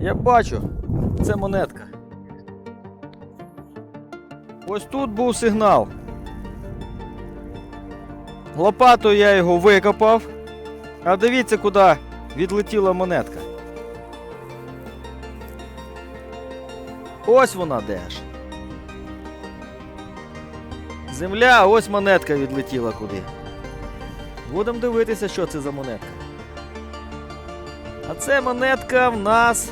Я бачу, це монетка. Ось тут був сигнал. Лопатою я його викопав. А дивіться, куди відлетіла монетка. Ось вона де ж. Земля, ось монетка відлетіла куди. Будемо дивитися, що це за монетка. А це монетка в нас.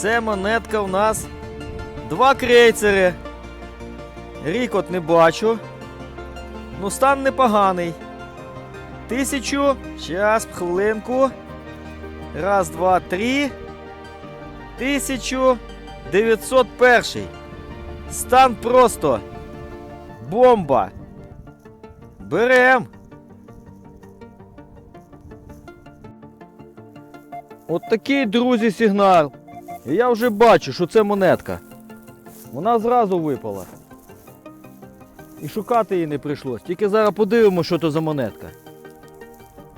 Це монетка в нас. Два крейцери. Рік от не бачу. Ну, стан непоганий. Тисячу. Щас, хвилинку. Раз, два, три. Тисячу. 901. Стан просто. Бомба. Берем. От такий, друзі, сигнал. І я вже бачу, що це монетка. Вона зразу випала. І шукати її не прийшлось. Тільки зараз подивимося, що то за монетка.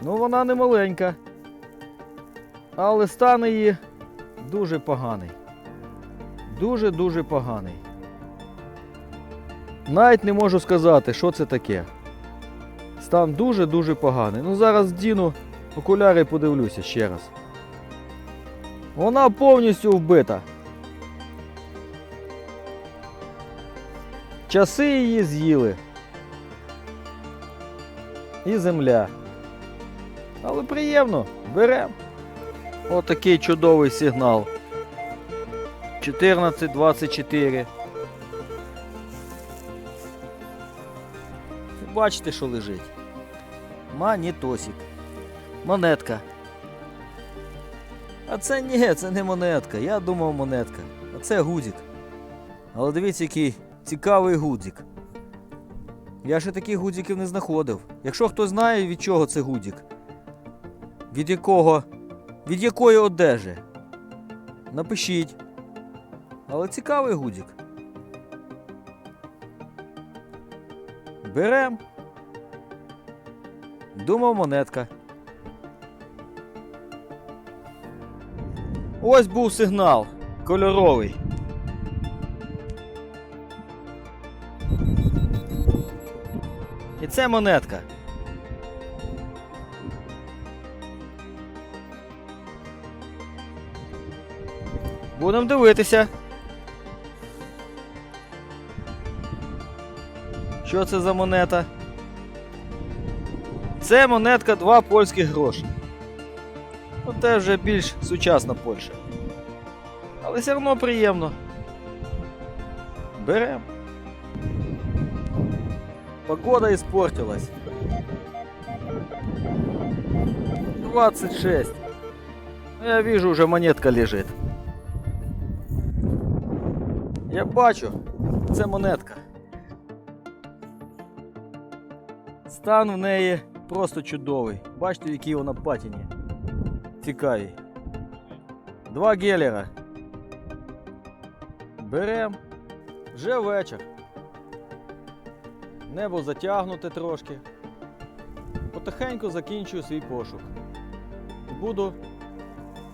Ну, вона не маленька. Але стан її дуже поганий. Дуже-дуже поганий. Навіть не можу сказати, що це таке. Стан дуже-дуже поганий. Ну зараз здіну окуляри подивлюся ще раз. Вона повністю вбита. Часи її з'їли. І земля. Але приємно, берем. Отакий чудовий сигнал. 14.24. Бачите, що лежить? Манітосик. Монетка. А це ні, це не монетка. Я думав монетка. А це гудзик. Але дивіться, який цікавий гудзик. Я ще таких гудзиків не знаходив. Якщо хто знає, від чого це гудзик, від якого, від якої одежі, напишіть. Але цікавий гудзик. Берем. Думав монетка. Ось був сигнал кольоровий. І це монетка. Будемо дивитися. Що це за монета? Це монетка 2 польських гроші. Ну, це вже більш сучасна Польща. Але все одно приємно. Берем. Погода испортилась. 26. Ну, Я вижу, уже монетка лежит. Я бачу, це монетка. Стан в неї просто чудовий. Бачите, в якій вона патіні. Цікавій. Два гелера. Берем. Вже вечір. Небо затягнуте трошки. Потихеньку закінчую свій пошук. Буду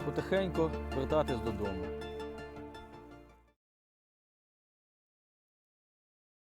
потихеньку вертатись додому.